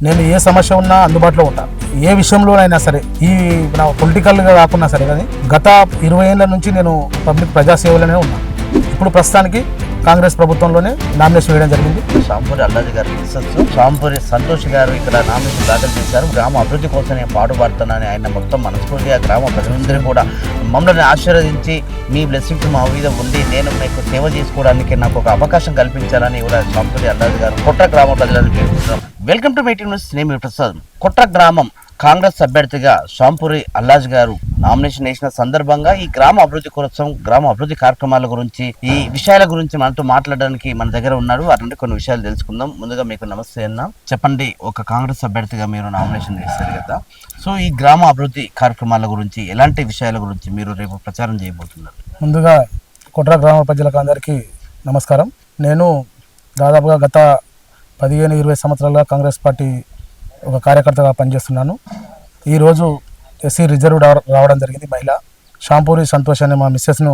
నేను ఏ సమస్య ఉన్నా అందుబాటులో ఉంటాను ఏ విషయంలోనైనా సరే ఈ నా పొలిటికల్గా కాకుండా సరే కానీ గత ఇరవై ఏళ్ళ నుంచి నేను పబ్లిక్ ప్రజాసేవలోనే ఉన్నాను ఇప్పుడు ప్రస్తుతానికి కాంగ్రెస్ ప్రభుత్వంలోనే నామినేషన్ వేయడం జరిగింది. షాంపూరి అల్లాది గారు రిసెస్ షాంపూరి సంతోష్ గారు ఇక్కడ నామినేషన్ దాఖలు చేశారు. గ్రామ అభివృద్ధి కోసం నేను పాటుపడుతున్నానని ఆయన మొత్తం మనస్ఫూర్తిగా గ్రామ ప్రజలందరూ కూడా మమ్మల్ని ఆశీర్వదించి మీ బ్లెస్సింగ్స్ మా మీద ఉండి నేను మీకు సేవ చేసుకోవడానికి నాకు ఒక అవకాశం కల్పించాలని కూడా షాంపూరి అల్లాది గారు కుట్ర గ్రామ ప్రజలను వెల్కమ్ టు మీటింగ్ న్యూస్ నేను మీ ప్రసాద్ కుట్ర గ్రామం కాంగ్రెస్ అభ్యర్థిగా షాంపూరి అల్లాజ్ గారు నామినేషన్ వేసిన సందర్భంగా ఈ గ్రామ అభివృద్ధి కోసం గ్రామ అభివృద్ధి కార్యక్రమాల గురించి ఈ విషయాల గురించి మనతో మాట్లాడడానికి మన దగ్గర ఉన్నారు. అటువంటి కొన్ని విషయాలు తెలుసుకుందాం. ముందుగా మీకు నమస్తే అన్న. చెప్పండి ఒక కాంగ్రెస్ అభ్యర్థిగా మీరు నామినేషన్ వేశారు కదా. సో ఈ గ్రామ అభివృద్ధి కార్యక్రమాల గురించి ఎలాంటి విషయాల గురించి మీరు రేపు ప్రచారం చేయబోతున్నారు? ముందుగా కుట్ర గ్రామ ప్రజలకు అందరికీ నమస్కారం. నేను దాదాపుగా గత పదిహేను ఇరవై సంవత్సరాలుగా కాంగ్రెస్ పార్టీ ఒక కార్యకర్తగా పనిచేస్తున్నాను. ఈరోజు ఎస్సీ రిజర్వ్ రావడం జరిగింది మహిళ. షాంపూరి సంతోష్ అనే మా మిస్సెస్ను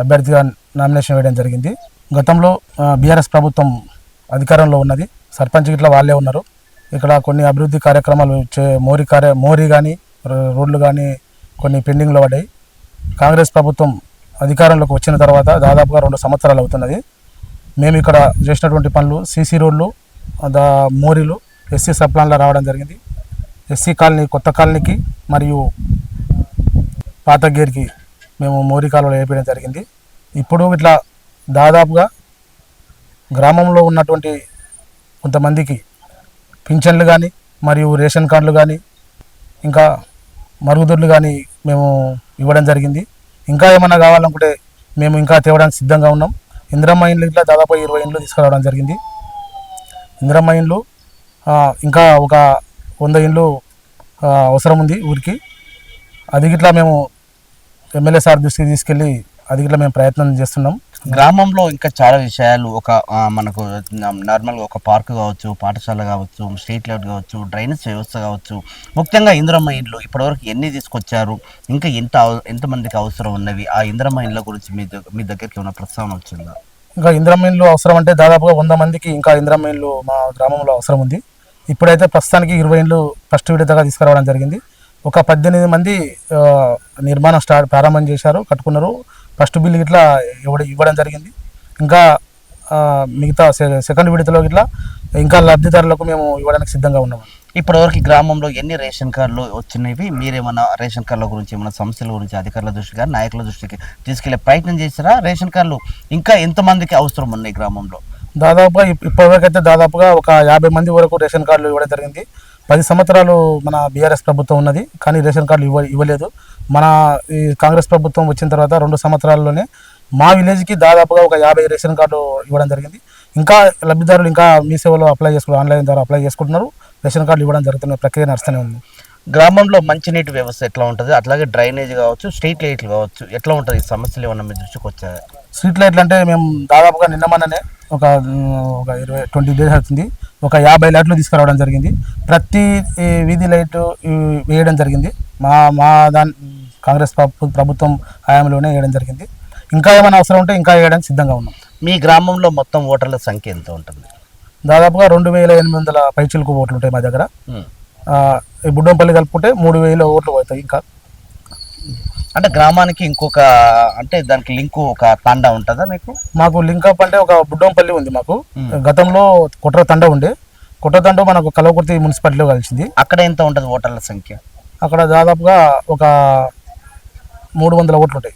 అభ్యర్థిగా నామినేషన్ వేయడం జరిగింది. గతంలో బీఆర్ఎస్ ప్రభుత్వం అధికారంలో ఉన్నది. సర్పంచ్ ఇట్లా వాళ్ళే ఉన్నారు. ఇక్కడ కొన్ని అభివృద్ధి కార్యక్రమాలు చే మోరీ కార్య మోరీ కానీ రోడ్లు కానీ కొన్ని పెండింగ్లో పడ్డాయి. కాంగ్రెస్ ప్రభుత్వం అధికారంలోకి వచ్చిన తర్వాత దాదాపుగా రెండు సంవత్సరాలు అవుతున్నది. మేము ఇక్కడ చేసినటువంటి పనులు సీసీ రోడ్లు దా మోరీలు ఎస్సీ సబ్ రావడం జరిగింది. ఎస్సీ కాలనీ కొత్త కాలనీకి మరియు పాత గేర్కి మేము మోరీ కాలువలో వేయడం జరిగింది. ఇప్పుడు ఇట్లా దాదాపుగా గ్రామంలో ఉన్నటువంటి కొంతమందికి పింఛన్లు కానీ మరియు రేషన్ కార్డులు కానీ ఇంకా మరుగుదొడ్లు కానీ మేము ఇవ్వడం జరిగింది. ఇంకా ఏమన్నా కావాలనుకుంటే మేము ఇంకా తేవడానికి సిద్ధంగా ఉన్నాం. ఇందిరమ్మ ఇండ్లు ఇట్లా దాదాపు ఇరవై ఇండ్లు తీసుకురావడం జరిగింది. ఇందిరమ్మ ఇండ్లు ఇంకా ఒక వంద ఇండ్లు అవసరం ఉంది ఊరికి. అది గిట్లా మేము ఎమ్మెల్యే సార్ దృష్టికి తీసుకెళ్ళి అది గిట్లా మేము ప్రయత్నం చేస్తున్నాం. గ్రామంలో ఇంకా చాలా విషయాలు ఒక మనకు నార్మల్గా ఒక పార్క్ కావచ్చు పాఠశాల కావచ్చు స్ట్రీట్ లైట్ కావచ్చు డ్రైనేజ్ వ్యవస్థ కావచ్చు. ముఖ్యంగా ఇందిరమ్మ ఇండ్లు ఇప్పటివరకు ఎన్ని తీసుకొచ్చారు? ఇంకా ఎంత అవ- ఎంతమందికి అవసరం ఉన్నవి? ఆ ఇందిరమ్మ ఇండ్ల గురించి మీ మీ దగ్గరికి ఏమైనా ప్రస్తావన వచ్చిందా? ఇంకా ఇందిరమ్మ ఇండ్లు అవసరం అంటే దాదాపుగా వంద మందికి ఇంకా ఇందిరమ్మ ఇండ్లు మా గ్రామంలో అవసరం ఉంది. ఇప్పుడైతే ప్రస్తుతానికి ఇరవై ఇండ్లు ఫస్ట్ విడతగా తీసుకురావడం జరిగింది. ఒక పద్దెనిమిది మంది నిర్మాణం స్టార్ట్ ప్రారంభం చేశారు కట్టుకున్నారు. ఫస్ట్ బిల్ ఇట్లా ఇవ్వడం ఇవ్వడం జరిగింది. ఇంకా మిగతా సె- సెకండ్ విడతలో ఇట్లా ఇంకా లబ్ధిదారులకు మేము ఇవ్వడానికి సిద్ధంగా ఉన్నాము ఇప్పటివరకు గ్రామంలో ఎన్ని రేషన్ కార్డులు వచ్చినవి? మీరేమన్నా రేషన్ కార్డుల గురించి ఏమైనా సమస్యల గురించి అధికారుల దృష్టికి నాయకుల దృష్టికి తీసుకెళ్ళే ప్రయత్నం చేస్తారా రేషన్ కార్డులు ఇంకా ఎంతమందికి అవసరం ఉన్నాయి గ్రామంలో? దాదాపుగా ఇప్- ఇప్పటివరకైతే దాదాపుగా ఒక యాభై మంది వరకు రేషన్ కార్డులు ఇవ్వడం జరిగింది. పది సంవత్సరాలు మన బీఆర్ఎస్ ప్రభుత్వం ఉన్నది కానీ రేషన్ కార్డులు ఇవ్వ ఇవ్వలేదు. మన ఈ కాంగ్రెస్ ప్రభుత్వం వచ్చిన తర్వాత రెండు సంవత్సరాల్లోనే మా విలేజ్కి దాదాపుగా ఒక యాభై రేషన్ కార్డు ఇవ్వడం జరిగింది. ఇంకా లబ్ధిదారులు ఇంకా మీ సేవలో అప్లై చేసుకున్నారు ఆన్లైన్ ద్వారా అప్లై చేసుకుంటున్నారు. రేషన్ కార్డులు ఇవ్వడం జరుగుతున్న ప్రక్రియ నడుస్తూనే ఉంది. గ్రామంలో మంచినీటి వ్యవస్థ ఎట్లా ఉంటుంది? అట్లాగే డ్రైనేజ్ కావచ్చు స్ట్రీట్ లైట్లు కావచ్చు ఎట్లా ఉంటుంది? ఈ సమస్యలు ఏమన్నా మీ దృష్టికి వచ్చాయి? స్ట్రీట్ లైట్లు అంటే మేము దాదాపుగా నిన్న మొన్ననే ఒక ఒక ఇరవై ట్వంటీ డేస్ అవుతుంది. ఒక యాభై లైట్లు తీసుకురావడం జరిగింది. ప్రతి వీధి లైట్ వేయడం జరిగింది. మా మా దాని కాంగ్రెస్ ప్రభు- ప్రభుత్వం హయాంలోనే వేయడం జరిగింది. ఇంకా ఏమైనా అవసరం ఉంటే ఇంకా వేయడానికి సిద్ధంగా ఉన్నాం. మీ గ్రామంలో మొత్తం ఓటర్ల సంఖ్య ఎంత ఉంటుంది? దాదాపుగా రెండు వేల ఎనిమిది వందల పైచిలకు ఓట్లు ఉంటాయి మా దగ్గర. బుడ్డంపల్లి కలుపుకుంటే మూడు వేల ఓట్లు పోతాయి ఇంకా. అంటే గ్రామానికి ఇంకొక అంటే దానికి లింకు ఒక తాండా ఉంటుందా మీకు? మాకు లింకప్ అంటే ఒక బుడ్డంపల్లి ఉంది మాకు. గతంలో కుట్ర తండ ఉండే. కుట్ర తండ మనకు కలవకుర్తి మున్సిపాలిటీలో కలిసింది. అక్కడ ఎంత ఉంటుంది ఓటర్ల సంఖ్య? అక్కడ దాదాపుగా ఒక మూడు వందల ఓట్లు ఉంటాయి.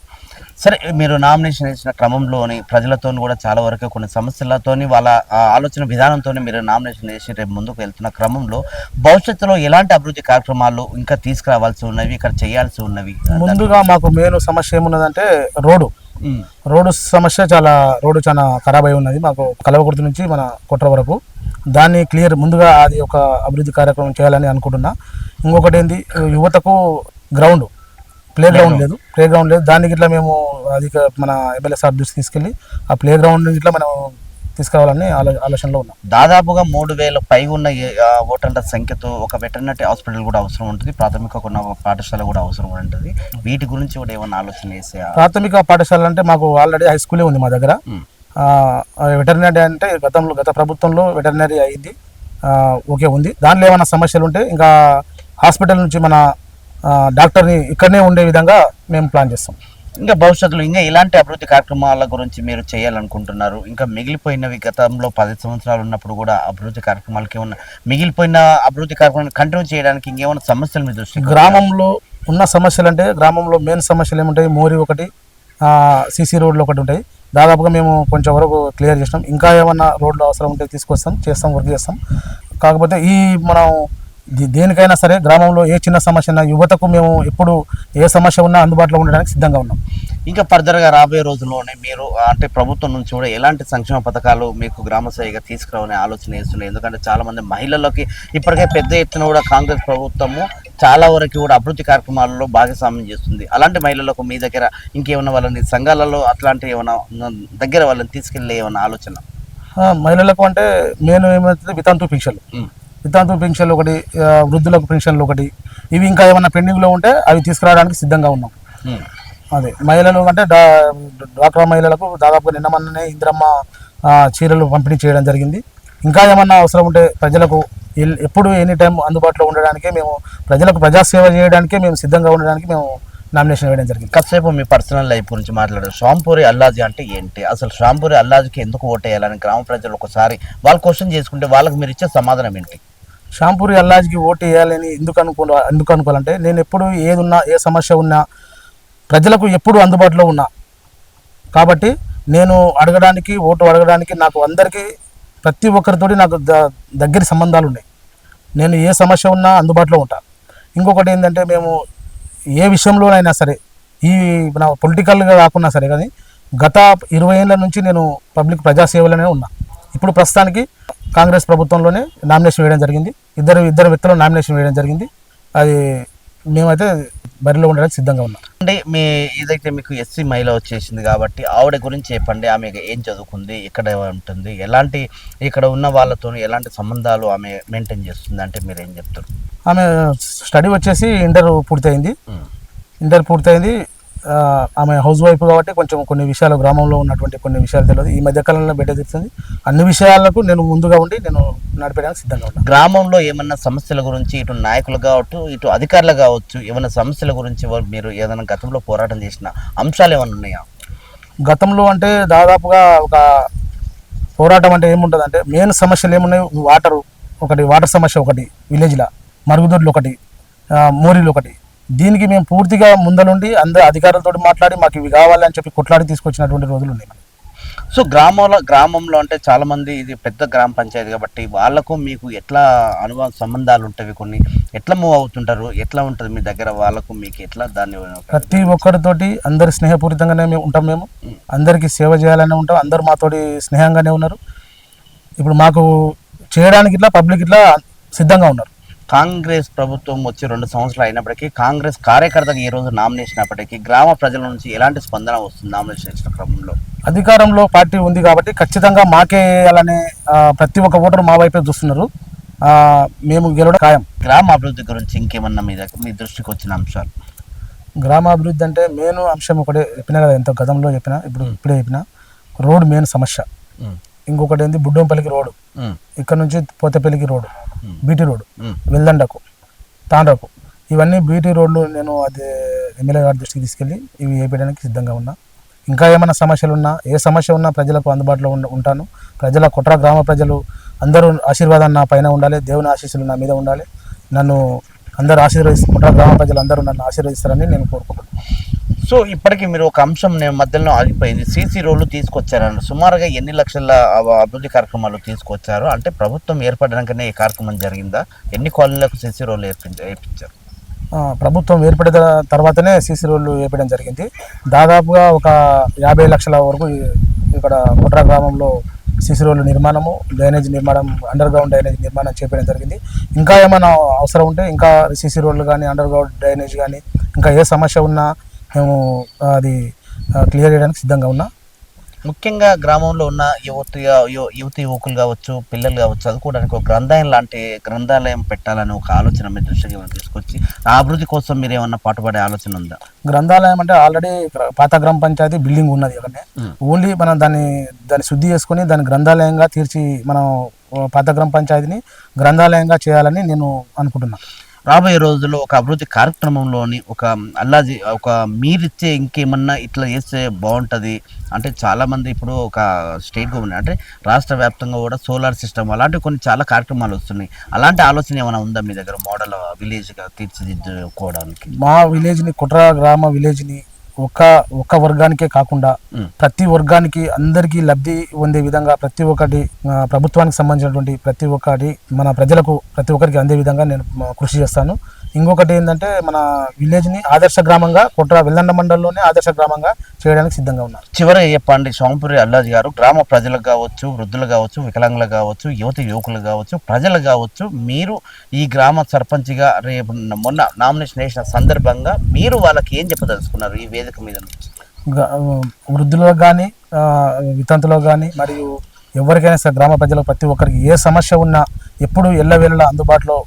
సరే మీరు నామినేషన్ వేసిన క్రమంలోని ప్రజలతో కూడా చాలా వరకు కొన్ని సమస్యలతోని వాళ్ళ ఆలోచన విధానంతో మీరు నామినేషన్ వేసి రేపు ముందుకు వెళ్తున్న క్రమంలో భవిష్యత్తులో ఎలాంటి అభివృద్ధి కార్యక్రమాలు ఇంకా తీసుకురావాల్సి ఉన్నవి ఇక్కడ చేయాల్సి ఉన్నవి? ముందుగా మాకు మెయిన్ సమస్య ఏమున్నదంటే రోడ్డు. రోడ్డు సమస్య చాలా రోడ్డు చాలా ఖరాబ్ అయి ఉన్నది మాకు కలవకుర్తి నుంచి మన కుట్ర వరకు. దాన్ని క్లియర్ ముందుగా అది ఒక అభివృద్ధి కార్యక్రమం చేయాలని అనుకుంటున్నా. ఇంకొకటి ఏంది యువతకు గ్రౌండ్. ప్లే గ్రౌండ్ లేదు. ప్లే గ్రౌండ్ లేదు. దానికి ఇట్లా మేము అది మన ఎమ్మెల్యే సార్ దృష్టి తీసుకెళ్ళి ఆ ప్లే గ్రౌండ్ ఇట్లా మనం తీసుకురావాలని ఆలో ఆలోచనలో ఉన్నాం. దాదాపుగా మూడు వేల పై ఉన్న ఓటర్ల సంఖ్యతో ఒక వెటర్నరీ హాస్పిటల్ కూడా అవసరం ఉంటుంది. ప్రాథమిక కొన్ని పాఠశాల కూడా అవసరం ఉంటుంది. వీటి గురించి కూడా ఏమన్నా ఆలోచన చేసే ప్రాథమిక పాఠశాల అంటే మాకు ఆల్రెడీ హై స్కూలే ఉంది మా దగ్గర. ఉమ్. వెటర్నరీ అంటే గతంలో గత ప్రభుత్వంలో వెటర్నరీ అయింది. ఓకే ఉంది. దాంట్లో ఏమైనా సమస్యలు ఉంటే ఇంకా హాస్పిటల్ నుంచి మన డాక్టర్ని ఇక్కడనే ఉండే విధంగా మేము ప్లాన్ చేస్తాం. ఇంకా భవిష్యత్తులో ఇంకా ఇలాంటి అభివృద్ధి కార్యక్రమాల గురించి మీరు చేయాలనుకుంటున్నారు. ఇంకా మిగిలిపోయినవి గతంలో పది సంవత్సరాలు ఉన్నప్పుడు కూడా అభివృద్ధి కార్యక్రమాలకి ఏమన్నా మిగిలిపోయిన అభివృద్ధి కార్యక్రమాలు కంటిన్యూ చేయడానికి ఇంకేమైనా సమస్యలు మీ దృష్టి గ్రామంలో ఉన్న సమస్యలు అంటే గ్రామంలో మెయిన్ సమస్యలు ఏముంటాయి? మోరి ఒకటి సీసీ రోడ్లు ఒకటి ఉంటాయి. దాదాపుగా మేము కొంచెం వరకు క్లియర్ చేసినాం. ఇంకా ఏమన్నా రోడ్లు అవసరం ఉంటే తీసుకొస్తాం చేస్తాం వర్క్ చేస్తాం. కాకపోతే ఈ మనం దేనికైనా సరే గ్రామంలో ఏ చిన్న సమస్య ఉన్నా యువతకు మేము ఎప్పుడు ఏ సమస్య ఉన్నా అందుబాటులో ఉండడానికి సిద్ధంగా ఉన్నాం. ఇంకా ఫర్దర్గా రాబోయే రోజుల్లోనే మీరు అంటే ప్రభుత్వం నుంచి కూడా ఎలాంటి సంక్షేమ పథకాలు మీకు గ్రామస్థాయిగా తీసుకురావనే ఆలోచన చేస్తున్నారు ఎందుకంటే చాలా మంది మహిళలకి ఇప్పటికే పెద్ద ఎత్తున కూడా కాంగ్రెస్ ప్రభుత్వము చాలా వరకు కూడా అభివృద్ధి కార్యక్రమాలలో భాగస్వామ్యం చేస్తుంది. అలాంటి మహిళలకు మీ దగ్గర ఇంకేమైనా వాళ్ళని సంఘాలలో అట్లాంటి ఏమైనా దగ్గర వాళ్ళని తీసుకెళ్ళే ఏమైనా ఆలోచన? మహిళలకు అంటే నేను ఏమైతే వితంతు ఉమ్. వితంతు పెన్షన్లు ఒకటి వృద్ధులకు పెన్షన్లు ఒకటి. ఇవి ఇంకా ఏమైనా పెండింగ్లో ఉంటే అవి తీసుకురావడానికి సిద్ధంగా ఉన్నాం. అదే మహిళలు అంటే డ్వాక్రా మహిళలకు దాదాపు నిన్న మొన్ననే ఇంద్రమ్మ చీరలు పంపిణీ చేయడం జరిగింది. ఇంకా ఏమన్నా అవసరం ఉంటే ప్రజలకు ఎల్- ఎప్పుడు ఎనీ టైం అందుబాటులో ఉండడానికే మేము ప్రజలకు ప్రజాసేవ చేయడానికే మేము సిద్ధంగా ఉండడానికి మేము నామినేషన్ వేయడం జరిగింది. కాసేపు మీ పర్సనల్ లైఫ్ గురించి మాట్లాడారు షాంపూరి అల్లాజీ అంటే ఏంటి? అసలు షాంపూరి అల్లాజీకి ఎందుకు ఓటేయాలని గ్రామ ప్రజలు ఒకసారి వాళ్ళు క్వశ్చన్ చేసుకుంటే వాళ్ళకి మీరు ఇచ్చే సమాధానం ఏంటి? షాంపూరి అల్లాజ్కి ఓటు వేయాలని ఎందుకు అనుకో ఎందుకు అనుకోవాలంటే నేను ఎప్పుడు ఏది ఉన్నా ఏ సమస్య ఉన్నా ప్రజలకు ఎప్పుడు అందుబాటులో ఉన్నా. కాబట్టి నేను అడగడానికి ఓటు అడగడానికి నాకు అందరికీ ప్రతి ఒక్కరితోటి నాకు ద- దగ్గర సంబంధాలు ఉన్నాయి. నేను ఏ సమస్య ఉన్నా అందుబాటులో ఉంటా. ఇంకొకటి ఏంటంటే మేము ఏ విషయంలోనైనా సరే ఈ నా పొలిటికల్గా కాకున్నా సరే కానీ గత ఇరవై ఏళ్ళ నుంచి నేను పబ్లిక్ ప్రజాసేవలోనే ఉన్నా. ఇప్పుడు ప్రస్తుతానికి కాంగ్రెస్ ప్రభుత్వంలోనే నామినేషన్ వేయడం జరిగింది. ఇద్దరు ఇద్దరు వ్యక్తులు నామినేషన్ వేయడం జరిగింది. అది మేమైతే బరిలో ఉండడానికి సిద్ధంగా ఉన్నాం. అంటే మీ ఏదైతే మీకు ఎస్సీ మహిళ వచ్చేసింది కాబట్టి ఆవిడ గురించి చెప్పండి. ఆమె ఏం చదువుకుంది ఎక్కడ ఉంటుంది ఎలాంటి ఇక్కడ ఉన్న వాళ్ళతో ఎలాంటి సంబంధాలు ఆమె మెయింటైన్ చేస్తుంది అంటే మీరు ఏం చెప్తారు? ఆమె స్టడీ వచ్చేసి ఇంటర్ పూర్తయింది. ఇంటర్ పూర్తయింది. ఆమె హౌస్ వైఫ్ కాబట్టి కొంచెం కొన్ని విషయాలు గ్రామంలో ఉన్నటువంటి కొన్ని విషయాలు తెలియదు. ఈ మధ్య కాలంలో బయట తెలుస్తుంది. అన్ని విషయాలకు నేను ముందుగా ఉండి నేను నడిపేయడానికి సిద్ధంగా ఉన్నాను. గ్రామంలో ఏమన్నా సమస్యల గురించి ఇటు నాయకులు కావచ్చు ఇటు అధికారులు కావచ్చు ఏమైనా సమస్యల గురించి మీరు ఏదైనా గతంలో పోరాటం చేసిన అంశాలు ఏమైనా ఉన్నాయా? గతంలో అంటే దాదాపుగా ఒక పోరాటం అంటే ఏముంటుంది అంటే మెయిన్ సమస్యలు ఏమున్నాయి? వాటర్ ఒకటి వాటర్ సమస్య ఒకటి విలేజ్లో మరుగుదొడ్లు ఒకటి మోరీలు ఒకటి. దీనికి మేము పూర్తిగా ముందలుండి అందరు అధికారులతో మాట్లాడి మాకు ఇవి కావాలని చెప్పి కొట్లాడి తీసుకొచ్చినటువంటి రోజులు ఉన్నాయి. సో గ్రామంలో గ్రామంలో అంటే చాలా మంది ఇది పెద్ద గ్రామ పంచాయతీ కాబట్టి వాళ్ళకు మీకు ఎట్లా అనుభవ సంబంధాలు ఉంటాయి? కొన్ని ఎట్లా మూవ్ అవుతుంటారు? ఎట్లా ఉంటుంది మీ దగ్గర? వాళ్ళకు మీకు ఎట్లా దాన్ని ప్రతి ఒక్కరితోటి అందరు స్నేహపూరితంగానే మేము ఉంటాం మేము. అందరికీ సేవ చేయాలనే ఉంటాం. అందరు మాతోటి స్నేహంగానే ఉన్నారు. ఇప్పుడు మాకు చేయడానికి ఇట్లా పబ్లిక్ ఇట్లా సిద్ధంగా ఉన్నారు. కాంగ్రెస్ ప్రభుత్వం వచ్చి రెండు సంవత్సరాలు అయినప్పటికీ కాంగ్రెస్ కార్యకర్తగా ఈ రోజు నామినేషన్ అప్పటికీ గ్రామ ప్రజల నుంచి ఎలాంటి స్పందన వస్తుంది నామినేషన్ ఇచ్చిన క్రమంలో? అధికారంలో పార్టీ ఉంది కాబట్టి ఖచ్చితంగా మాకే వేయాలనే ఆ, ప్రతి ఒక్క ఓటరు మా వైపే చూస్తున్నారు. మేము గెలవడం ఖాయం. గ్రామ అభివృద్ధి గురించి ఇంకేమన్నా మీ దగ్గర మీ దృష్టికి వచ్చిన అంశాలు? గ్రామాభివృద్ధి అంటే మెయిన్ అంశం ఒకటే చెప్పినా కదా ఎంత గతంలో చెప్పినా ఇప్పుడు ఇప్పుడే చెప్పిన. రోడ్ మెయిన్ సమస్య. ఇంకొకటి ఏంది? బుడ్డంపల్లికి రోడ్డు ఇక్కడ నుంచి పోతేపల్లికి రోడ్డు బీటీ రోడ్డు వెల్దండకు తాండ్రకు. ఇవన్నీ బీటీ రోడ్లు నేను అది ఎమ్మెల్యే గారి దృష్టికి తీసుకెళ్ళి ఇవి వేయడానికి సిద్ధంగా ఉన్నా. ఇంకా ఏమైనా సమస్యలు ఉన్నా ఏ సమస్య ఉన్నా ప్రజలకు అందుబాటులో ఉంటాను. ప్రజల కుట్ర గ్రామ ప్రజలు అందరూ ఆశీర్వాదం నా పైన ఉండాలి దేవుని ఆశీస్సులు నా మీద ఉండాలి. నన్ను అందరూ ఆశీర్వదిస్తూ కుట్ర గ్రామ ప్రజలు అందరూ నన్ను ఆశీర్వదిస్తారని నేను కోరుకుంటున్నాను. సో ఇప్పటికీ మీరు ఒక అంశం నేను మధ్యలో ఆగిపోయింది. సీసీ రోడ్లు తీసుకొచ్చారన్న సుమారుగా ఎన్ని లక్షల అభివృద్ధి కార్యక్రమాలు తీసుకొచ్చారు? అంటే ప్రభుత్వం ఏర్పడడానికనే ఈ కార్యక్రమం జరిగిందా? ఎన్ని కాలనీలకు సీసీ రోడ్లు ఏర్పించారు? ప్రభుత్వం ఏర్పడిన తర్వాతనే సీసీ రోడ్లు వేయడం జరిగింది. దాదాపుగా ఒక యాభై లక్షల వరకు ఇక్కడ కుట్ర గ్రామంలో సిసి రోడ్లు నిర్మాణము డ్రైనేజ్ నిర్మాణం అండర్ గ్రౌండ్ డ్రైనేజ్ నిర్మాణం చేపడం జరిగింది. ఇంకా ఏమైనా అవసరం ఉంటే ఇంకా సిసి రోడ్లు కానీ అండర్ గ్రౌండ్ డ్రైనేజ్ కానీ ఇంకా ఏ సమస్య ఉన్నా మేము అది క్లియర్ చేయడానికి సిద్ధంగా ఉన్నా. ముఖ్యంగా గ్రామంలో ఉన్న యువతి యువతి యువకులు కావచ్చు పిల్లలు కావచ్చు చదువుకోవడానికి ఒక గ్రంథాలయం లాంటి గ్రంథాలయం పెట్టాలని ఒక ఆలోచన మీ దృష్టికి ఏమైనా తీసుకొచ్చి ఆ అభివృద్ధి కోసం మీరు ఏమన్నా పాటుపడే ఆలోచన ఉందా? గ్రంథాలయం అంటే ఆల్రెడీ పాత గ్రామ పంచాయతీ బిల్డింగ్ ఉన్నది అక్కడనే. ఓన్లీ మనం దాన్ని దాన్ని శుద్ధి చేసుకొని దాన్ని గ్రంథాలయంగా తీర్చి మనం పాత గ్రామ పంచాయతీని గ్రంథాలయంగా చేయాలని నేను అనుకుంటున్నాను రాబోయే రోజుల్లో ఒక అభివృద్ధి కార్యక్రమంలోని ఒక అల్లాజీ ఒక మీరిచ్చే ఇంకేమన్నా ఇట్లా చేస్తే బాగుంటుంది? అంటే చాలామంది ఇప్పుడు ఒక స్టేట్ గవర్నమెంట్ అంటే రాష్ట్ర వ్యాప్తంగా కూడా సోలార్ సిస్టమ్ అలాంటి కొన్ని చాలా కార్యక్రమాలు వస్తున్నాయి. అలాంటి ఆలోచన ఏమైనా ఉందా మీ దగ్గర? మోడల్ విలేజ్గా తీర్చిదిద్దుకోవడానికి. మా విలేజ్ని కుట్ర గ్రామ విలేజ్ని ఒక ఒక వర్గానికే కాకుండా. ప్రతి వర్గానికి అందరికీ లబ్ధి పొందే విధంగా ప్రతి ఒక్కటి ప్రభుత్వానికి సంబంధించినటువంటి ప్రతి ఒక్కటి మన ప్రజలకు ప్రతి ఒక్కరికి అందే విధంగా నేను కృషి చేస్తాను ఇంకొకటి ఏంటంటే మన విలేజ్ని ఆదర్శ గ్రామంగా కుట్ర వెల్లండ మండలంలోనే ఆదర్శ గ్రామంగా చేయడానికి సిద్ధంగా ఉన్నారు. చివరి చెప్పండి సోంపురి అల్లాజీ గారు గ్రామ ప్రజలకు కావచ్చు వృద్ధులు కావచ్చు వికలాంగులు కావచ్చు యువతి యువకులు కావచ్చు ప్రజలు కావచ్చు మీరు ఈ గ్రామ సర్పంచ్గా రేపు మొన్న నామినేషన్ వేసిన సందర్భంగా మీరు వాళ్ళకి ఏం చెప్పదలుచుకున్నారు ఈ వేదిక మీద వృద్ధులకు కానీ వితంతులకు కానీ మరియు ఎవరికైనా సరే గ్రామ ప్రజలకు ప్రతి ఒక్కరికి ఏ సమస్య ఉన్నా ఎప్పుడు ఎల్లవేళలా అందుబాటులో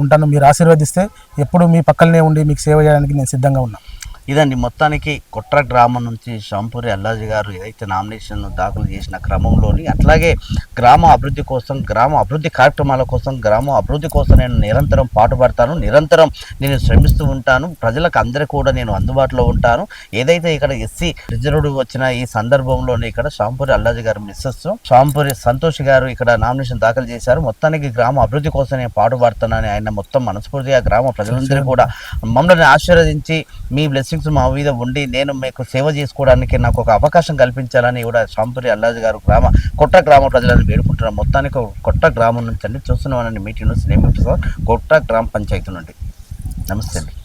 ఉంటాను. మీరు ఆశీర్వదిస్తే ఎప్పుడు మీ పక్కనే ఉండి మీకు సేవ చేయడానికి నేను సిద్ధంగా ఉన్నాను ఇదండి మొత్తానికి కొట్ర గ్రామం నుంచి షాంపూరి అల్లాజీ గారు ఏదైతే నామినేషన్ దాఖలు చేసిన క్రమంలోని అట్లాగే గ్రామ అభివృద్ధి కోసం గ్రామ అభివృద్ధి కార్యక్రమాల కోసం గ్రామ అభివృద్ధి కోసం నేను నిరంతరం పాటుపడతాను. నిరంతరం నేను శ్రమిస్తూ ఉంటాను. ప్రజలకు అందరికీ కూడా నేను అందుబాటులో ఉంటాను. ఏదైతే ఇక్కడ ఎస్సీ రిజర్వ్డ్ వచ్చిన ఈ సందర్భంలోనే ఇక్కడ షాంపూరి అల్లాజీ గారు మిస్సెస్ షాంపూరి సంతోష్ గారు ఇక్కడ నామినేషన్ దాఖలు చేశారు. మొత్తానికి గ్రామ అభివృద్ధి కోసం నేను పాటుపడుతున్నానని ఆయన మొత్తం మనస్ఫూర్తిగా గ్రామ ప్రజలందరూ కూడా మమ్మల్ని ఆశీర్వదించి మీ బ్లెస్సింగ్స్ మా మీద ఉండి నేను మీకు సేవ చేసుకోవడానికి నాకు ఒక అవకాశం కల్పించాలని కూడా శాంపురి అల్లాజ్ గారు గ్రామ కొట్ట గ్రామ ప్రజలను వేడుకుంటున్నారు మొత్తానికి కొట్ట గ్రామం నుంచి అండి చూస్తున్నామని మీటింగ్ నుంచి నేమ్ కొట్ట గ్రామ పంచాయతీ నుండి. నమస్తే అండి.